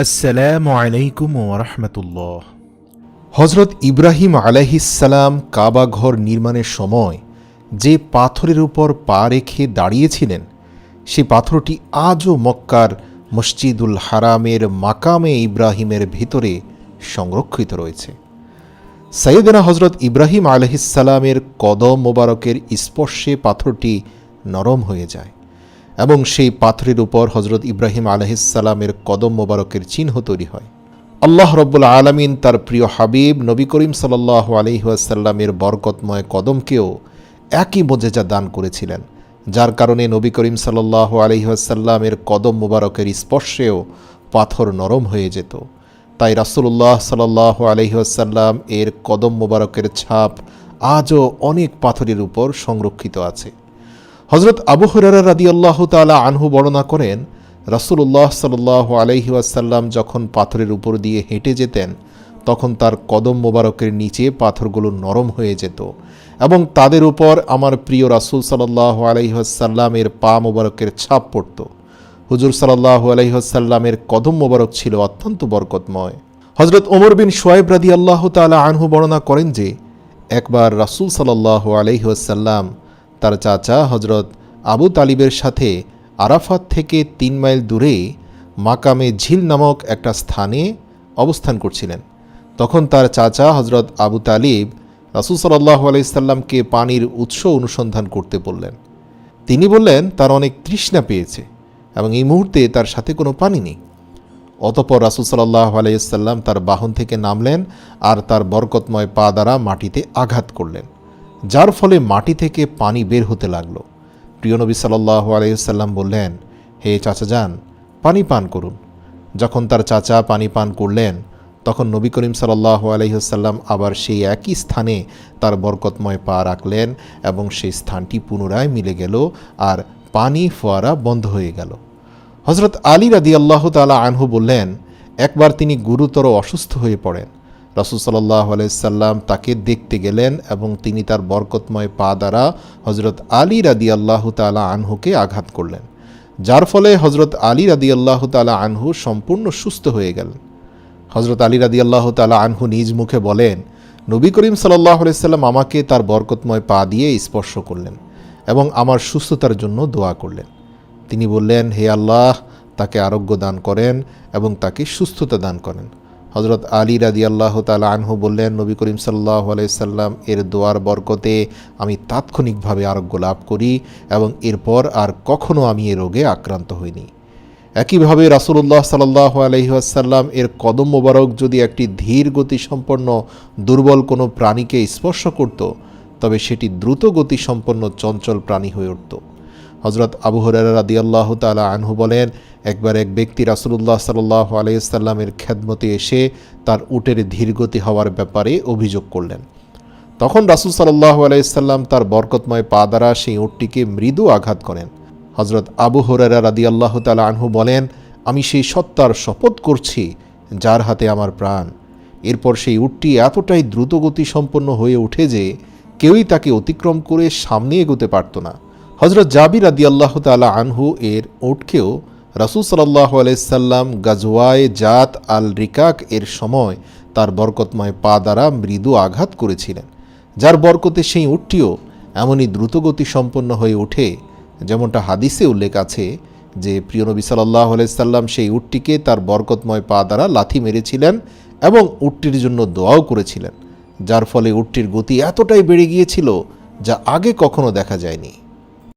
আসসালামু আলাইকুম ওরহমতুল্লাহ হজরত ইব্রাহিম আলাইহিসাল্লাম কাবা ঘর নির্মাণের সময় যে পাথরের উপর পা রেখে দাঁড়িয়েছিলেন, সে পাথরটি আজও মক্কার মসজিদুল হারামের মাকামে ইব্রাহিমের ভিতরে সংরক্ষিত রয়েছে। সৈয়দনা হজরত ইব্রাহিম আলহিসাল্লামের কদম মোবারকের স্পর্শে পাথরটি নরম হয়ে যায়। এবং সেই পাথরের উপর হজরত ইব্রাহিম আলহিসাল্লামের কদম মোবারকের চিহ্ন তৈরি হয়। আল্লাহ রব্বুল আলমিন তার প্রিয় হাবিব নবী করিম সাল্লাহ আলহিহাসাল্লামের বরকতময় কদমকেও একই মজেজা দান করেছিলেন, যার কারণে নবী করিম সাল্লাহ আলহিহাসাল্লামের কদম মোবারকের স্পর্শেও পাথর নরম হয়ে যেত। তাই রাসুল্লাহ সাল্লাহ আলহিহাসাল্লাম এর কদম মোবারকের ছাপ আজও অনেক পাথরের উপর সংরক্ষিত আছে। হজরত আবু হরারা রাদি আল্লাহ তালা আনহু বর্ণনা করেন রাসুল্লাহ সাল্লাহ আলহি আসাল্লাম যখন পাথরের উপর দিয়ে হেঁটে যেতেন, তখন তার কদম মোবারকের নিচে পাথরগুলো নরম হয়ে যেত এবং তাদের উপর আমার প্রিয় রাসুল সাল্লাহ আলহিহাসাল্লামের পা মোবারকের ছাপ পড়ত। হুজুর সাল্লাহ আলহিহাসাল্লামের কদম মোবারক ছিল অত্যন্ত বরকতময়। হজরত ওমর বিন সোয়েব রাদি আল্লাহ তালা আনহু বর্ণনা করেন যে, একবার রাসুল সাল্লাহ আলহিহাসাল্লাম তার চাচা হজরত আবু তালিবের সাথে আরাফাত থেকে তিন মাইল দূরে মাকামে ঝিল নামক একটা স্থানে অবস্থান করছিলেন। তখন তার চাচা হজরত আবু তালিব রাসুল সাল্লাহ আলাইসাল্লামকে পানির উৎস অনুসন্ধান করতে বললেন। তিনি বললেন, তার অনেক তৃষ্ণা পেয়েছে এবং এই মুহূর্তে তার সাথে কোনো পানি নেই। অতপর রাসুল সাল্লাহ আলাইসাল্লাম তার বাহন থেকে নামলেন আর তার বরকতময় পা দ্বারা মাটিতে আঘাত করলেন। যার ফলে মাটি থেকে পানি বের হতে লাগল। প্রিয় নবী সাল্লাহ আলাইসাল্লাম বললেন, হে চাচা যান, পানি পান করুন। যখন তার চাচা পানি পান করলেন, তখন নবী করিম সাল্লাহ আলহিহাল্লাম আবার সেই একই স্থানে তার বরকতময় পা রাখলেন এবং সেই স্থানটি পুনরায় মিলে গেল আর পানি ফোয়ারা বন্ধ হয়ে গেল। হজরত আলী রাদি আল্লাহ তালা আনহু বললেন, একবার তিনি গুরুতর অসুস্থ হয়ে পড়েন। রসুল সাল্লাহ আলাইসাল্লাম তাকে দেখতে গেলেন এবং তিনি তার বরকতময় পা দ্বারা হজরত আলী রাদি আল্লাহ তালা আনহুকে আঘাত করলেন, যার ফলে হজরত আলী রাদি আল্লাহ তালা আনহু সম্পূর্ণ সুস্থ হয়ে গেলেন। হজরত আলী রাদি আল্লাহ তালা আনহু নিজ মুখে বলেন, নবী করিম সাল্লাহ আলাইসাল্লাম আমাকে তার বরকতময় পা দিয়ে স্পর্শ করলেন এবং আমার সুস্থতার জন্য দোয়া করলেন। তিনি বললেন, হে আল্লাহ, তাকে আরোগ্য দান করেন এবং তাকে সুস্থতা দান করেন। হজরত আলী রাদি আল্লাহ তালা আনহু বললেন, নবী করিম সাল্লাহ আলাইসাল্লাম এর দোয়ার বরকতে আমি তাৎক্ষণিকভাবে আরোগ্য লাভ করি এবং এরপর আর কখনো আমি এ রোগে আক্রান্ত হইনি। একইভাবে রাসুল্লাহ সাল্লাহ আলহিহাসাল্লাম এর কদম মোবারক যদি একটি ধীর গতি সম্পন্ন দুর্বল কোনো প্রাণীকে স্পর্শ করত, তবে সেটি দ্রুত গতি সম্পন্ন চঞ্চল প্রাণী হয়ে উঠত। হজরত আবু হরারা রাদি তালা আনহু বলেন, একবার এক ব্যক্তি রাসুল্লাহ সাল্লাহ আলাইসাল্লামের খেদমতে এসে তার উটের ধীরগতি হওয়ার ব্যাপারে অভিযোগ করলেন। তখন রাসুল সাল্লাহ আলাইসাল্লাম তার বরকতময় পা দ্বারা সেই উটটিকে মৃদু আঘাত করেন। হজরত আবু হরারা রাদি আল্লাহ তালা আনহু বলেন, আমি সেই সত্তার শপথ করছি যার হাতে আমার প্রাণ। এরপর সেই উটটি এতটাই দ্রুতগতি সম্পন্ন হয়ে ওঠে যে কেউই তাকে অতিক্রম করে সামনে এগোতে পারত না। হজরত জাবির আদি আল্লাহ তালা আনহু এর ওটকেও রাসুল সাল্লাহ আলাইসাল্লাম গাজওয়ায় জাত আল রিকাক এর সময় তার বরকতময় পা দ্বারা মৃদু আঘাত করেছিলেন। যার বরকতে সেই উটটিও এমনই দ্রুতগতি সম্পন্ন হয়ে ওঠে, যেমনটা হাদিসে উল্লেখ আছে যে প্রিয় নবী সাল্লাহ আলাইসাল্লাম সেই উটটিকে তার বরকতময় পা দ্বারা লাথি মেরেছিলেন এবং উটটির জন্য দোয়াও করেছিলেন, যার ফলে উটটির গতি এতটাই বেড়ে গিয়েছিল যা আগে কখনো দেখা যায়নি।